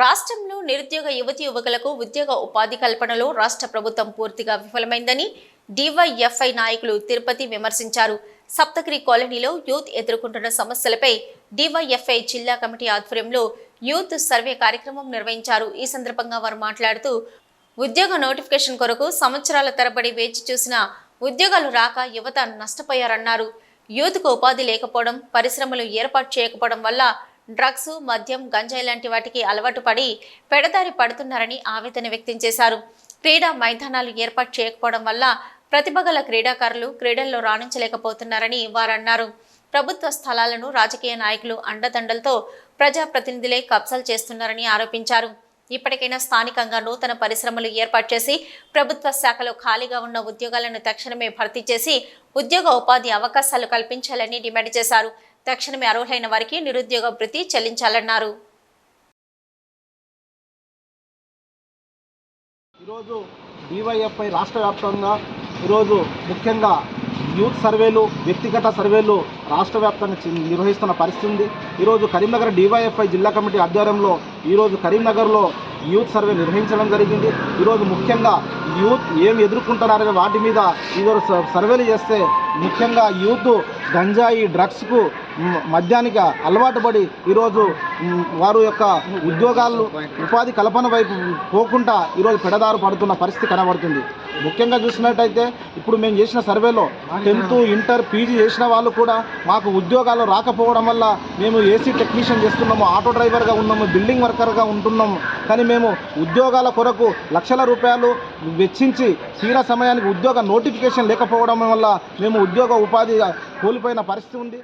రాష్ట్రంలో నిరుద్యోగ యువతి యువకులకు ఉద్యోగ ఉపాధి కల్పనలో రాష్ట్ర ప్రభుత్వం పూర్తిగా విఫలమైందని డివైఎఫ్ఐ నాయకులు తిరుపతి విమర్శించారు. సప్తగిరి కాలనీలో యూత్ ఎదుర్కొంటున్న సమస్యలపై డివైఎఫ్ఐ జిల్లా కమిటీ ఆధ్వర్యంలో యూత్ సర్వే కార్యక్రమం నిర్వహించారు. ఈ సందర్భంగా వారు మాట్లాడుతూ ఉద్యోగ నోటిఫికేషన్ కొరకు సంవత్సరాల తరబడి వేచి చూసిన ఉద్యోగాలు రాక యువత నష్టపోయారన్నారు. యూత్కు ఉపాధి లేకపోవడం పరిశ్రమలు ఏర్పాటు చేయకపోవడం వల్ల డ్రగ్స్ మద్యం గంజాయి లాంటి వాటికి అలవాటు పడి పెడదారి పడుతున్నారని ఆవేదన వ్యక్తం చేశారు. క్రీడా మైదానాలు ఏర్పాటు చేయకపోవడం వల్ల ప్రతిభ గల క్రీడాకారులు క్రీడల్లో రాణించలేకపోతున్నారని వారన్నారు. ప్రభుత్వ స్థలాలను రాజకీయ నాయకులు అండదండలతో ప్రజాప్రతినిధులే కబ్జాలు చేస్తున్నారని ఆరోపించారు. ఇప్పటికైనా స్థానికంగా నూతన పరిశ్రమలు ఏర్పాటు చేసి ప్రభుత్వ శాఖలో ఖాళీగా ఉన్న ఉద్యోగాలను తక్షణమే భర్తీ చేసి ఉద్యోగ ఉపాధి అవకాశాలు కల్పించాలని డిమాండ్ చేశారు. తక్షణమే అర్హులైన వారికి నిరుద్యోగ భృతి చెల్లించాలన్నారు. ఈరోజు డివైఎఫ్ఐ రాష్ట్ర వ్యాప్తంగా ఈరోజు ముఖ్యంగా యూత్ సర్వేలు వ్యక్తిగత సర్వేలు రాష్ట్ర వ్యాప్తంగా నిర్వహిస్తున్న పరిస్థితి ఉంది. ఈరోజు కరీంనగర్ డివైఎఫ్ఐ జిల్లా కమిటీ ఆధ్వర్యంలో ఈరోజు కరీంనగర్లో యూత్ సర్వే నిర్వహించడం జరిగింది. ఈరోజు ముఖ్యంగా యూత్ ఏం ఎదుర్కొంటున్నారనే వాటి మీద ఈరోజు స- సర్వేలు చేస్తే ముఖ్యంగా యూత్ గంజాయి డ్రగ్స్కు మద్యానికి అలవాటు పడి ఈరోజు వారు యొక్క ఉద్యోగాలు ఉపాధి కల్పన వైపు పోకుండా ఈరోజు పెడదారు పడుతున్న పరిస్థితి కనబడుతుంది. ముఖ్యంగా చూసినట్టయితే ఇప్పుడు మేము చేసిన సర్వేలో టెన్త్ ఇంటర్ పీజీ చేసిన వాళ్ళు కూడా మాకు ఉద్యోగాలు రాకపోవడం వల్ల మేము ఏసీ టెక్నీషియన్ చేస్తున్నాము ఆటో డ్రైవర్గా ఉన్నాము బిల్డింగ్ వర్కర్గా ఉంటున్నాము. కానీ మేము ఉద్యోగాల కొరకు లక్షల రూపాయలు వెచ్చించి తీరా సమయానికి ఉద్యోగ నోటిఫికేషన్ లేకపోవడం వల్ల మేము ఉద్యోగ ఉపాధి కోల్పోయిన పరిస్థితి ఉంది.